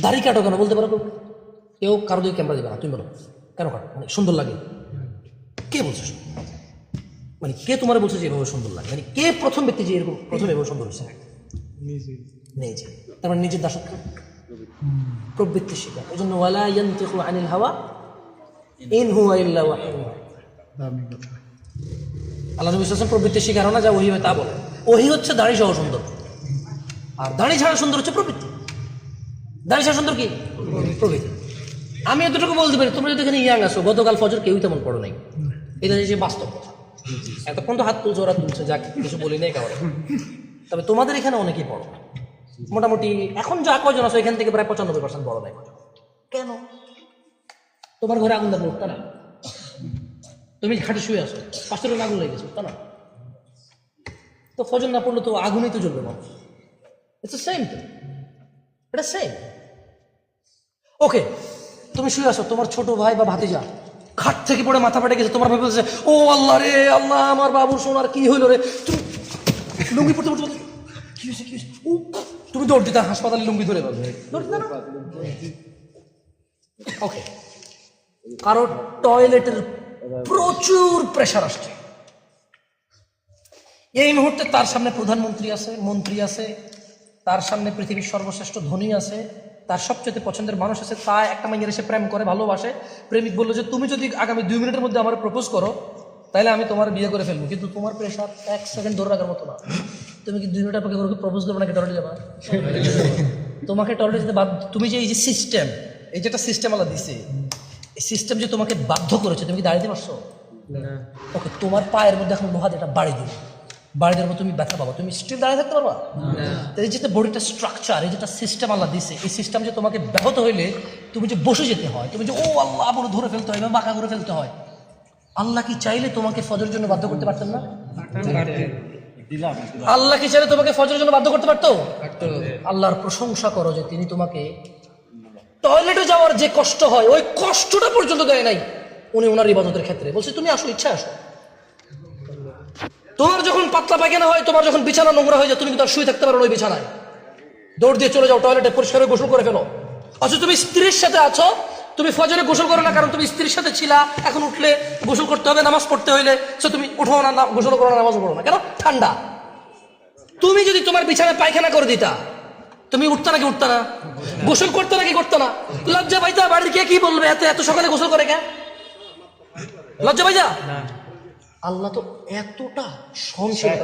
দাড়ি কাটো কেন? বলতে পারো কেউ? কেউ কারও দিকে ক্যামেরা দিবে না তুমি বলো। কেন কাটো? মানে সুন্দর লাগে। কে বলছে মানে কে তোমার বলছে যে এভাবে সুন্দর লাগে? মানে কে প্রথম ব্যক্তি যে এরকম প্রথম এভাবে সুন্দর হয়েছে? নিজে। তার মানে নিজের দাসত্ব। প্রবৃত্তি শিকার এই জন্য ওয়ালা ইয়ান্তিকু আনিল হাওয়া ইন হুয়া ইল্লা আল্লাহ নবী আলাইহি প্রবৃত্তি শিকার না যা ওহি হয় তা বলে। ওহি হচ্ছে দাড়ি সহ সুন্দর। আর দাড়ি ছাড়া সুন্দর হচ্ছে প্রবৃত্তি। দাড়ি ছাড়া সুন্দর কি? প্রবৃত্তি আমি এতটুকু বলতে পারি তোমরা যদি এখানে ইয়াং আসো গতকাল ফজর কেউই তেমন পড়ো নাই। এটা যে বাস্তব কথা। এতক্ষণ তো হাত তুলছে ওরা তুলছে যাক কিছু বলি নাই কারণ তবে তোমাদের এখানে অনেকেই পড়ো মোটামুটি এখন যা কজন আছো এখান থেকে প্রায় পঁচানব্বই পার্সেন্ট বড় নাই। কেন? তোমার ঘরে আগুন লাগল উঠতা না? তুমি খাটে শুয়ে আসো পাঁচটা লোক আগুন লেগেছে তা না? তো ফজর না পড়লে তো আগুনই তো জ্বলবে মানুষ। ইটস সেম তো এটা সেম ওকে তুমি শুয়ে আসো তোমার ছোট ভাই বা ভাতিজা খাট থেকে পড়ে মাথা পেটে গেছে তোমার ভাই বলছে ও আল্লাহ রে আল্লাহ আমার বাবুর সোনার কি হইল রে? তুমি লুঙ্গি পড়তে পড়তে কি হয়েছে কি ও, তুমি দৌড় দিতে হাসপাতালে লুঙ্গি ধরে ওকে কারও টয়লেটের প্রচুর প্রেশার আসছে। এই মুহূর্তে তার সামনে প্রধানমন্ত্রী আছে মন্ত্রী আছে তার সামনে পৃথিবীর সর্বশ্রেষ্ঠ ধনী আছে তার সবচেয়ে পছন্দের মানুষ আছে তা একটা মাইয়ের এসে প্রেম করে ভালোবাসে। প্রেমিক বলল যে তুমি যদি আগামী দুই মিনিটের মধ্যে আমার প্রপোজ করো তাহলে আমি তোমার বিয়ে করে ফেলব। কিন্তু তোমার প্রেশার এক সেকেন্ড ধরে রাখার মতো না। তুমি কি দুই মিনিটের পক্ষে প্রপোজ করবে নাকি টয়লেটে যাবা তোমাকে টয়লেটে যেতে বাধ্য তুমি যে এই যে সিস্টেম এই যেটা সিস্টেম আলা দিছে এই সিস্টেম যে তোমাকে বাধ্য করেছে তুমি কি দাঁড়িয়ে পারছ? ওকে তোমার পায়ের মধ্যে এখন লোহা যেটা বাড়ি দিবে। বাড়ি তুমি ব্যথা পাবো তুমি স্টিল দাঁড়িয়ে থাকতে পারবা? এই যেটা বডিটা স্ট্রাকচার এই যেটা সিস্টেম আল্লাহ দিছে এই সিস্টেম যে তোমাকে ব্যাহত হইলে তুমি যে বসে যেতে হয় তুমি যে ও আল্লাহ বলে ধরে ফেলতে হয় বা বাঁকা করে ফেলতে হয়। আল্লাহ কি চাইলে তোমাকে ফজর জন্য বাধ্য করতে পারতেন না? আল্লাহ কি চাইলে তোমাকে ফজরের জন্য বাধ্য করতে পারতো? আল্লাহর প্রশংসা করো যে তিনি তোমাকে টয়লেটে যাওয়ার যে কষ্ট হয় ওই কষ্টটা পর্যন্ত দেয় নাই। উনি ওনার ইবাদতের ক্ষেত্রে। বলছে তুমি আসো ইচ্ছা আসো। তোমার যখন পাতলা পায়খানা হয়, তোমার যখন বিছানা নোংরা হয়ে যায়, তুমি কিন্তু শুয়ে থাকতে পারো ওই বিছানায়? দৌড় দিয়ে চলে যাও টয়লেটে পরিষ্কার গোসল করে ফেলো। অথচ তুমি স্ত্রীর সাথে আছো, তুমি ফজরে গোসল করো না কারণ তুমি স্ত্রীর সাথে ছিলা, এখন উঠলে গোসল করতে হবে, নামাজ পড়তে হইলে সে তুমি উঠো না, না- গোসল করো না নামাজ পড়ো না। কেন? ঠান্ডা। তুমি যদি তোমার বিছানায় পায়খানা করে দিতা, তুমি উঠতা নাকি উঠতা না? গোসল করতে নাকি করতো না? লজ্জা পাইতা বাড়ির কে কি বলবে? এত এত সকালে গোসল করে কে? লজ্জা পাইতা? আল্লাহ তো এতটা সংসার